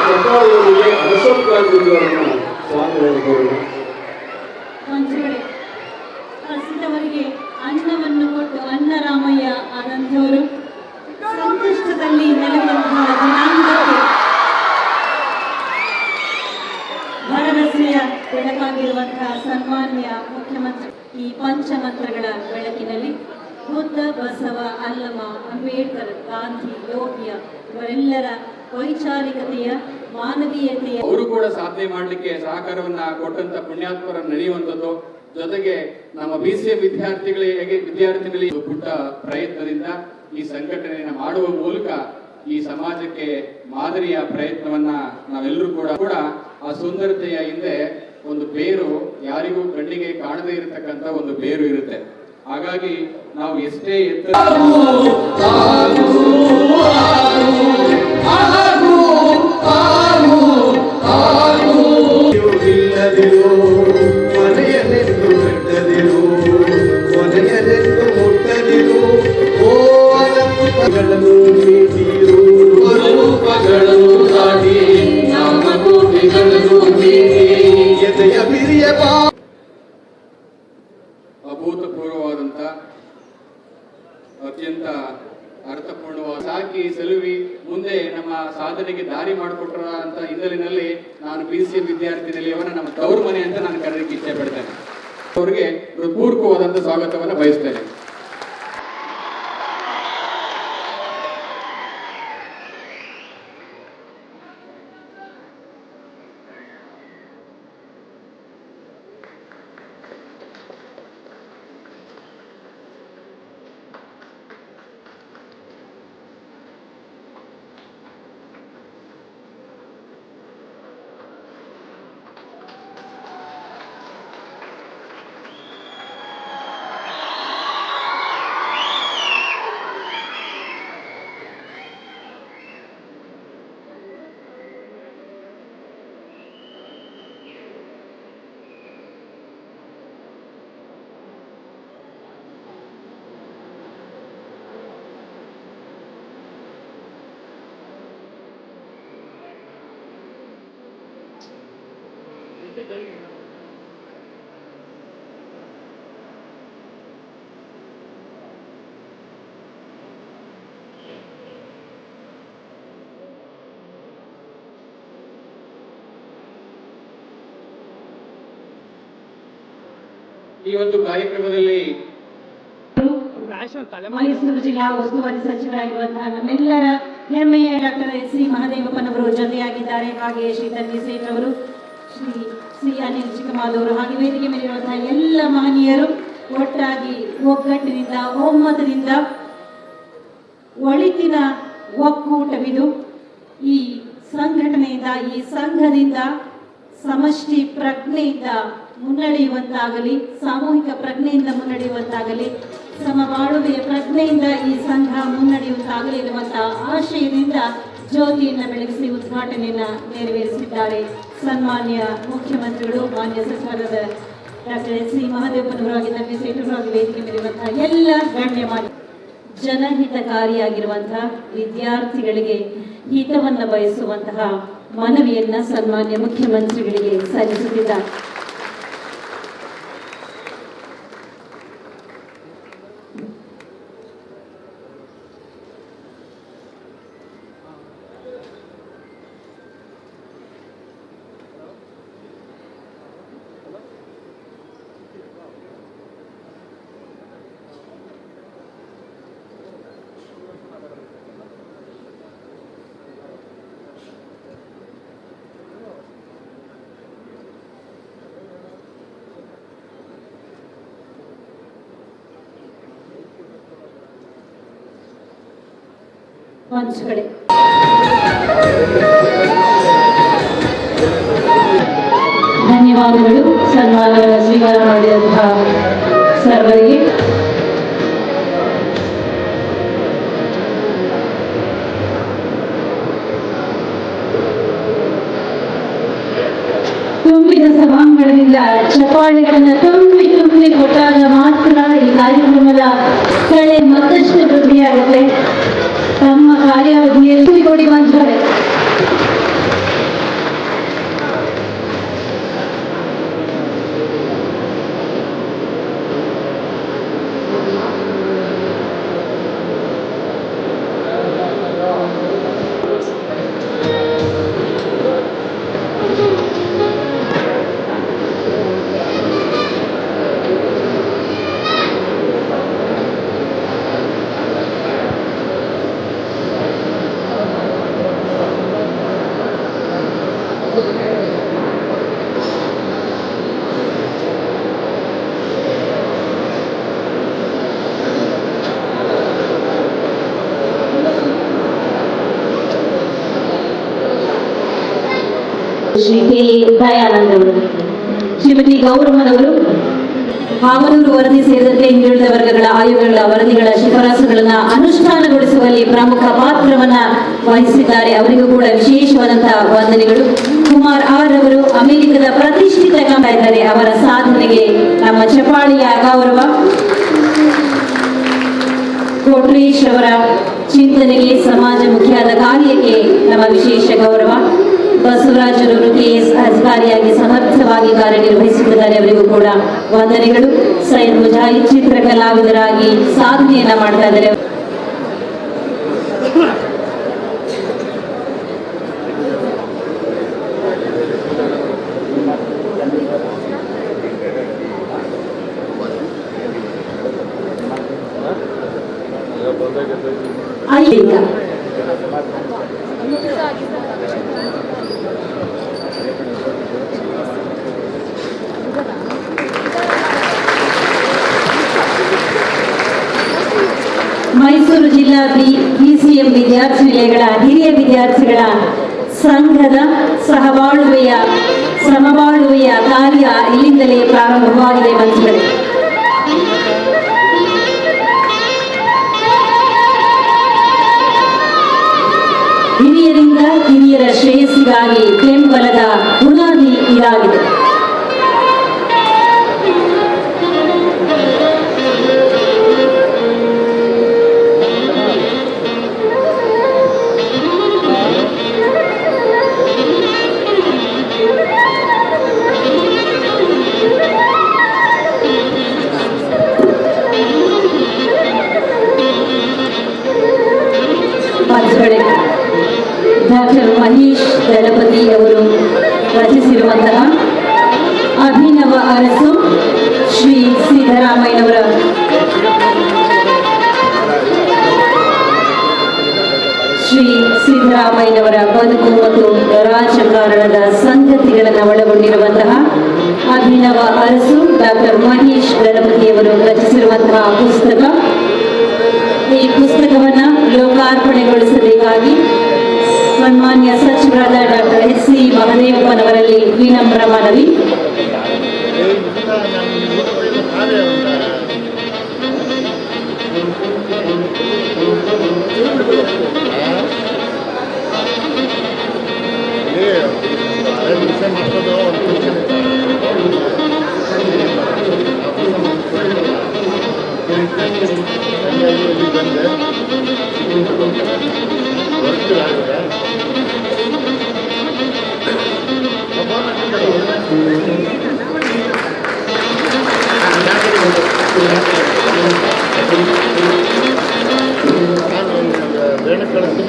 ಸರ್ಕಾರದೊಂದಿಗೆ ಅನಸತ್ಕಾರದಿಂದಲೂ ಸ್ವಾಮಿಯವರು ಪ್ರಸ್ತುತವರಿಗೆ ಅನ್ನವನ್ನು ಕೊಟ್ಟು ಅನ್ನರಾಮಯ್ಯ ಆದಂಥವರು ಸಂಕಷ್ಟದಲ್ಲಿ ನೆಲೆದಂತಹ ಜನಾಂಗಕ್ಕೆ ಭರವಸೆಯ ಬೆಳಕಾಗಿರುವಂತಹ ಸನ್ಮಾನ್ಯ ಮುಖ್ಯಮಂತ್ರಿ ಈ ಪಂಚಮಂತ್ರಗಳ ಬೆಳಕಿನಲ್ಲಿ ಬುದ್ಧ, ಬಸವ ಅಲ್ಲಮ ಅಂಬೇಡ್ಕರ್, ಗಾಂಧಿ ಯೋಗಿಯ ಇವರೆಲ್ಲರ ವೈಚಾರಿಕತೆಯ, ಮಾನವೀಯತೆಯ ಅವರು ಕೂಡ ಸಾಧನೆ ಮಾಡಲಿಕ್ಕೆ ಸಹಕಾರವನ್ನ ಕೊಟ್ಟಂತ ಪುಣ್ಯಾತ್ಮರ ನಡೆಯುವಂಥದ್ದು ಜೊತೆಗೆ ನಮ್ಮ ಬಿ ಸಿ ಎ ವಿದ್ಯಾರ್ಥಿಗಳಿಗೆ ವಿದ್ಯಾರ್ಥಿಗಳಿಗೆ ಪುಟ್ಟ ಪ್ರಯತ್ನದಿಂದ ಈ ಸಂಘಟನೆಯನ್ನು ಮಾಡುವ ಮೂಲಕ ಈ ಸಮಾಜಕ್ಕೆ ಮಾದರಿಯ ಪ್ರಯತ್ನವನ್ನ ನಾವೆಲ್ಲರೂ ಕೂಡ ಕೂಡ ಆ ಸುಂದರತೆಯ ಹಿಂದೆ ಒಂದು ಬೇರು ಯಾರಿಗೂ ಕಣ್ಣಿಗೆ ಕಾಣದೇ ಇರತಕ್ಕಂತ ಒಂದು ಬೇರು ಇರುತ್ತೆ. ಹಾಗಾಗಿ ನಾವು ಎಷ್ಟೇ ಎತ್ತರ ಅಭೂತಪೂರ್ವವಾದಂತ ಅತ್ಯಂತ ಅರ್ಥಪೂರ್ಣವಾದ ಸಾಕಿ ಸಲುವಿ ಮುಂದೆ ನಮ್ಮ ಸಾಧನೆಗೆ ದಾರಿ ಮಾಡಿಕೊಟ್ರ ಅಂತ ಹಿನ್ನೆಲೆಯಲ್ಲಿ ನಾನು ಪಿ ಸಿ ವಿದ್ಯಾರ್ಥಿ ನಿಲಯವನ್ನ ನಮ್ಮ ತವರು ಮನೆ ಅಂತ ನಾನು ಕರೆಯಕ್ಕೆ ಇಚ್ಛೆ ಪಡ್ತೇನೆ. ಅವರಿಗೆ ಹೃತ್ಪೂರ್ವಕವಾದಂಥ ಸ್ವಾಗತವನ್ನು ಬಯಸ್ತೇನೆ. ಈ ಒಂದು ಕಾರ್ಯಕ್ರಮದಲ್ಲಿ ಮೈಸೂರು ಜಿಲ್ಲಾ ಉಸ್ತುವಾರಿ ಸಚಿವರಾಗಿರುವಂತಹ ನಮ್ಮೆಲ್ಲರ ಹೆಮ್ಮೆಯ ಡಾಕ್ಟರ್ ಎಸ್ ಸಿ ಮಹದೇವಪ್ಪನವರು ಜೊತೆಯಾಗಿದ್ದಾರೆ. ಹಾಗೆಯೇ ಶ್ರೀ ತನ್ವಿ ಸೇಠ್ ಅವರು ಶ್ರೀ ಶ್ರೀ ಅನಿಲ್ ಹಾಗೆ ವೇದಿಕೆ ಮೇಲಿರುವಂತಹ ಎಲ್ಲ ಮಹನೀಯರು ಒಟ್ಟಾಗಿ ಒಗ್ಗಟ್ಟಿನಿಂದ, ಒಮ್ಮತದಿಂದ ಒಳಿತಿನ ಒಕ್ಕೂಟವಿದು. ಈ ಸಂಘಟನೆಯಿಂದ, ಈ ಸಂಘದಿಂದ ಸಮಷ್ಟಿ ಪ್ರಜ್ಞೆಯಿಂದ ಮುನ್ನಡೆಯುವಂತಾಗಲಿ, ಸಾಮೂಹಿಕ ಪ್ರಜ್ಞೆಯಿಂದ ಮುನ್ನಡೆಯುವಂತಾಗಲಿ ಸಮಬಾಳುವೆಯ ಪ್ರಜ್ಞೆಯಿಂದ ಈ ಸಂಘ ಮುನ್ನಡೆಯುವಂತಾಗಲಿ ಎನ್ನುವಂತಹ ಆಶಯದಿಂದ ಜ್ಯೋತಿಯನ್ನು ಬೆಳಗಿಸಿ ಉದ್ಘಾಟನೆಯನ್ನ ನೆರವೇರಿಸಿದ್ದಾರೆ ಸನ್ಮಾನ್ಯ ಮುಖ್ಯಮಂತ್ರಿಗಳು, ಮಾನ್ಯ ಸಚಿವರಾದ ಡಾಕ್ಟರ್ ಎಸ್ ಸಿ ಮಹಾದೇವಪ್ಪನವರಾಗಿ ಹಾಗೆ ಸೇಟರಾಗಿ ವೇದಿಕೆ ಮೇಲಿರುವಂತಹ ಎಲ್ಲ ಗಣ್ಯಮಾನ್ಯ ಜನಹಿತಕಾರಿಯಾಗಿರುವಂತಹ ವಿದ್ಯಾರ್ಥಿಗಳಿಗೆ ಹಿತವನ್ನು ಬಯಸುವಂತಹ ಮನವಿಯನ್ನ ಸನ್ಮಾನ್ಯ ಮುಖ್ಯಮಂತ್ರಿಗಳಿಗೆ ಸಲ್ಲಿಸುತ್ತಿದ್ದಾರೆ. ಮಂಚುಗಳೇ ಧನ್ಯವಾದಗಳು. ಸನ್ಮಾನವನ್ನು ಸ್ವೀಕಾರ ಮಾಡಿದಂತಹ ಸರ್ವರಿಗೆ. ತುಂಬಿದ ಸಭಾಂಗಣದಿಂದ ಚಪ್ಪಾಳೆಗಳನ್ನು ತುಂಬಿ ತುಂಬಿ ಕೊಟ್ಟಾಗ ಮಾತ್ರ ಈ ಕಾರ್ಯಕ್ರಮದ ಕಳೆ ಮತ್ತಷ್ಟು ವೃದ್ಧಿಯಾಗುತ್ತೆ. ತಮ್ಮ ಕಾರ್ಯಾವಧಿಯಲ್ಲಿ ಕೊಡಿ ಮಂತ್ರಾಲಯ ಶ್ರೀ ಕೆ ದಯಾನಂದ್ ಅವರು ಶ್ರೀಮತಿ ಗೌರಮ್ಮನವರು ಹಾವನೂರು ವರದಿ ಸೇರಿದಂತೆ ಹಿಂದುಳಿದ ವರ್ಗಗಳ ಆಯೋಗಗಳ ವರದಿಗಳ ಶಿಫಾರಸುಗಳನ್ನ ಅನುಷ್ಠಾನಗೊಳಿಸುವಲ್ಲಿ ಪ್ರಮುಖ ಪಾತ್ರವನ್ನ ವಹಿಸಿದ್ದಾರೆ. ಅವರಿಗೂ ಕೂಡ ವಿಶೇಷವಾದಂತಹ ವಂದನೆಗಳು. ಕುಮಾರ್ ಅವರವರು ಅವರು ಅಮೆರಿಕದ ಪ್ರತಿಷ್ಠಿತ ಇದ್ದಾರೆ ಅವರ ಸಾಧನೆಗೆ ನಮ್ಮ ಚಪಾಳಿಯ ಗೌರವ. ಕೋಟ್ರೇಶ್ ಅವರ ಚಿಂತನೆಗೆ ಸಮಾಜ ಮುಖಿಯಾದ ಕಾರ್ಯಕ್ಕೆ ನಮ್ಮ ವಿಶೇಷ ಗೌರವ. ಬಸವರಾಜ್ ಅವರು ಕೆಎಸ್ ಅಧಿಕಾರಿಯಾಗಿ ಸಮರ್ಥವಾಗಿ ಕಾರ್ಯನಿರ್ವಹಿಸುತ್ತಿದ್ದಾರೆ. ಅವರಿಗೂ ಕೂಡ ವಂದನೆಗಳು. ಸೈನ್ ಮುಜಾಹಿದ್ ಚಿತ್ರ ಕಲಾವಿದರಾಗಿ ಸಾಧನೆಯನ್ನ ಮಾಡ್ತಾ ಇದ್ದಾರೆ. ಮೈಸೂರು ಜಿಲ್ಲಾ ಬಿ ಬಿಸಿಎಂ ವಿದ್ಯಾರ್ಥಿ ನಿಲಯಗಳ ಹಿರಿಯ ವಿದ್ಯಾರ್ಥಿಗಳ ಸಂಘದ ಸಹಬಾಳುವೆಯ ಸಮಬಾಳುವೆಯ ಕಾರ್ಯ ಇಲ್ಲಿಂದಲೇ ಪ್ರಾರಂಭವಾಗಿದೆ ಮನಸ್ಸುಗಳೇ ಹಿರಿಯರಿಂದ ಹಿರಿಯರ ಶ್ರೇಯಸ್ಸಿಗಾಗಿ ಬೆಂಬಲದ ಬುನಾದಿ ಇದಾಗಿದೆ. ಸಿದ್ದರಾಮಯ್ಯನವರ ಶ್ರೀ ಸಿದ್ದರಾಮಯ್ಯನವರ ಬದುಕು ಮತ್ತು ರಾಜಕಾರಣದ ಸಂಗತಿಗಳನ್ನು ಒಳಗೊಂಡಿರುವಂತಹ ಅಭಿನವ ಅರಸು ಡಾಕ್ಟರ್ ಮಹೇಶ್ ಗಣಪತಿಯವರು ರಚಿಸಿರುವಂತಹ ಪುಸ್ತಕ. ಈ ಪುಸ್ತಕವನ್ನು ಲೋಕಾರ್ಪಣೆಗೊಳಿಸಬೇಕಾಗಿ ಸನ್ಮಾನ್ಯ ಸಚಿವರಾದ ಡಾಕ್ಟರ್ ಎಸ್ ಸಿ ಮಹದೇವಪ್ಪನವರಲ್ಲಿ ವಿನಮ್ರ ಮನವಿ.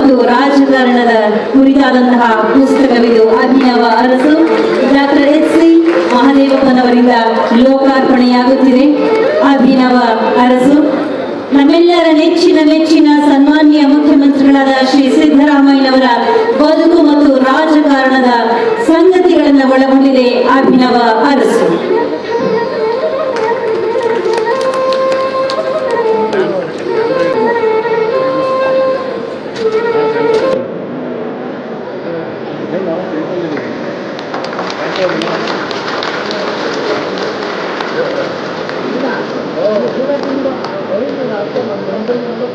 ಒಂದು ರಾಜಕಾರಣದ ಕುರಿತಾದಂತಹ ಪುಸ್ತಕವಿದು Abhinava Arasu. Doctor S C ಮಹದೇವಪ್ಪನವರಿಂದ ಲೋಕಾರ್ಪಣೆಯಾಗುತ್ತಿದೆ. ಅಭಿನವ ಅರಸು. ನಮ್ಮೆಲ್ಲರ ನೆಚ್ಚಿನ ಮೆಚ್ಚಿನ ಸನ್ಮಾನ್ಯ ಮುಖ್ಯಮಂತ್ರಿಗಳಾದ ಶ್ರೀ ಸಿದ್ದರಾಮಯ್ಯನವರ ಬದುಕು ಮತ್ತು ರಾಜಕಾರಣದ ಸಂಗತಿಗಳನ್ನು ಒಳಗೊಂಡಿದೆ ಅಭಿನವ ಅರಸು. ಒಬ್ಬರಿಗೊಬ್ಬರು